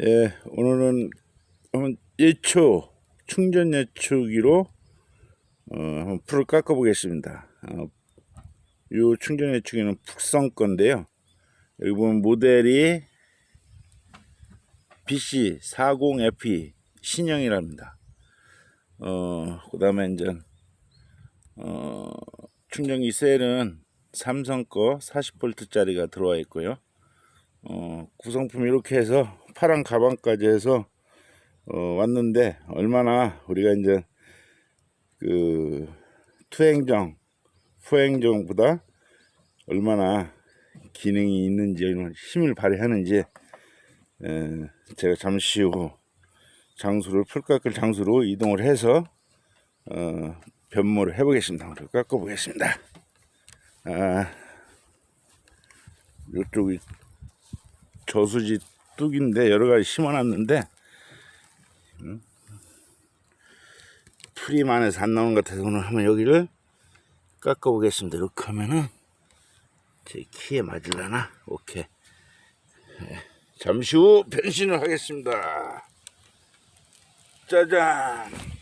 예, 오늘은 한번 예초 충전 예초기로 어, 한번 풀을 깎아 보겠습니다. 어, 이 충전 예초기는 북성 건데요. 여기 보면 모델이 BC40FE 신형이랍니다. 어, 그 다음에 이제 어, 충전기 셀은 삼성 거 40V짜리가 들어와 있고요. 어, 구성품 이렇게 해서 파란 가방까지 해서 어, 왔는데 얼마나 우리가 이제 그 투행정, 후행정보다 얼마나 기능이 있는지 힘을 발휘하는지 에, 제가 잠시 후 장소를 풀 깎을 장소로 이동을 해서 어, 변모를 해보겠습니다. 오늘 깎아보겠습니다. 아, 이쪽이 저수지 뚝인데 여러 가지 심어놨는데 음, 풀이 많아서 안 나오는 것 같아서 오늘 한번 여기를 깎아보겠습니다. 이렇게 하면은 제 키에 맞을라나? 오케이. 예, 잠시 후 변신을 하겠습니다. 짜잔.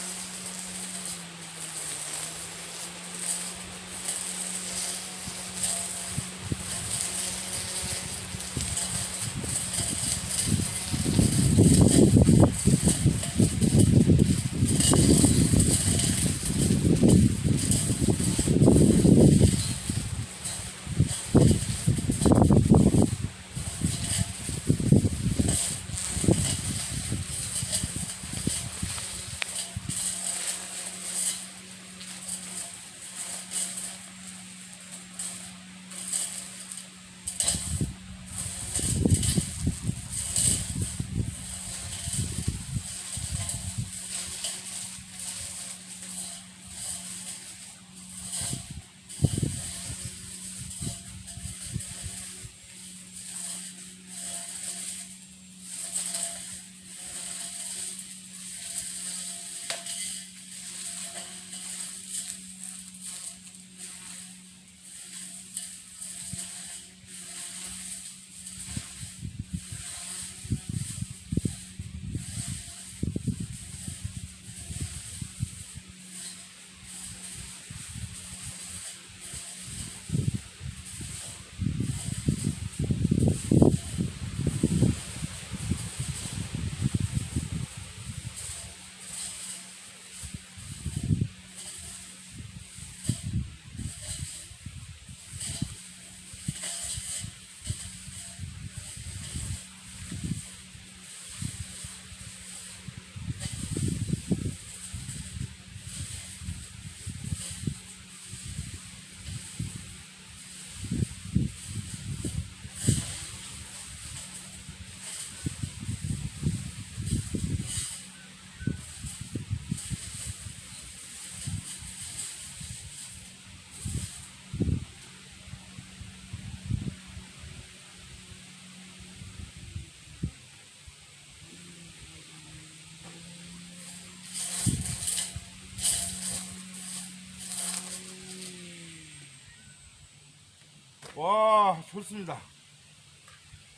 와 좋습니다.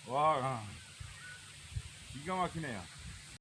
와 기가 막히네요.